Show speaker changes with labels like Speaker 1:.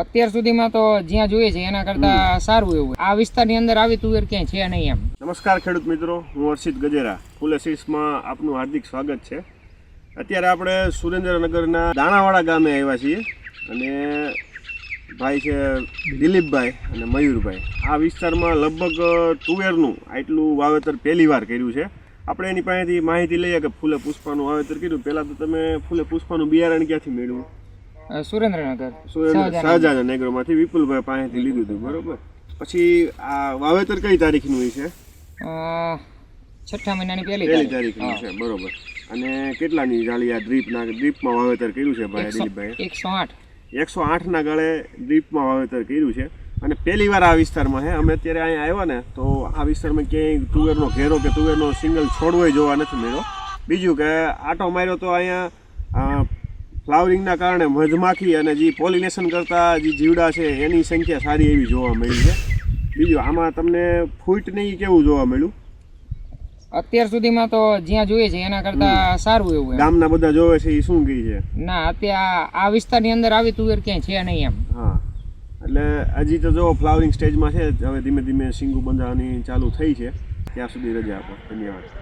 Speaker 1: અત્યાર સુધીમાં તો જ્યાં જોઈએ છે એના કરતા સારું એવું આ વિસ્તારની અંદર આવી તુવેર ક્યાંય છે નહીં એમ.
Speaker 2: નમસ્કાર ખેડૂત મિત્રો હું હર્ષિત ગજેરા. ફુલેસીસમાં આપનું હાર્દિક સ્વાગત છે. અત્યારે આપણે સુરેન્દ્રનગરના દાણાવાડા ગામે આવ્યા છીએ અને ભાઈ છે દિલીપભાઈ અને મયુરભાઈ. આ વિસ્તારમાં લગભગ તુવેરનું આટલું વાવેતર પહેલી વાર કર્યું છે. આપણે એની પાસેથી માહિતી લઈએ કે ફૂલે પુષ્પાનું વાવેતર કર્યું. પહેલાં તો તમે ફૂલે પુષ્પાનું બિયારણ ક્યાંથી મેળવ્યું?
Speaker 1: સુરેન્દ્રનગર.
Speaker 2: સુરેન્દ્ર શાહજહાન નેગ્રોમાંથી વિપુલભાઈ પાસેથી લીધું હતું બરોબર? પછી આ વાવેતર કઈ તારીખનું હોય છે?
Speaker 1: છઠ્ઠા મહિનાની પહેલી
Speaker 2: પહેલી
Speaker 1: તારીખ.
Speaker 2: તારીખનું છે બરોબર. અને કેટલાની જાળી આ ડ્રીપના ડ્રીપમાં વાવેતર કર્યું છે ભાઈ દિલીપભાઈ
Speaker 1: એકસો આઠ.
Speaker 2: એકસો આઠના ગાળે ડ્રીપમાં વાવેતર કર્યું છે. અને પહેલી વાર આ વિસ્તારમાં હે અમે અત્યારે અહીંયા આવ્યા ને તો આ વિસ્તારમાં ક્યાંય તુવેરનો ઘેરો કે તુવેરનો સિંગલ છોડવો જોવા નથી મળ્યો. બીજું કે આટો માર્યો તો અહીંયા ફ્લાવરિંગના કારણે મધમાખી અને જે પોલિનેશન કરતા જે જીવડા છે એની સંખ્યા સારી એવી જોવા મળી છે. બીજું આમાં તમને ફૂટ નહીં કેવું જોવા મળ્યું?
Speaker 1: અત્યાર સુધીમાં તો જ્યાં જોઈએ છે એના કરતા સારું એવું
Speaker 2: ગામના બધા જોવે છે એ શું કહે છે?
Speaker 1: ના અત્યારે આ વિસ્તારની અંદર આવી તુવેર ક્યાંય છે નહીં એમ.
Speaker 2: હા. એટલે હજી તો જો ફ્લાવરિંગ સ્ટેજમાં છે હવે ધીમે ધીમે સિંગુ બંધાવાની ચાલુ થઈ છે. ત્યાં સુધી રજા આપો. ધન્યવાદ.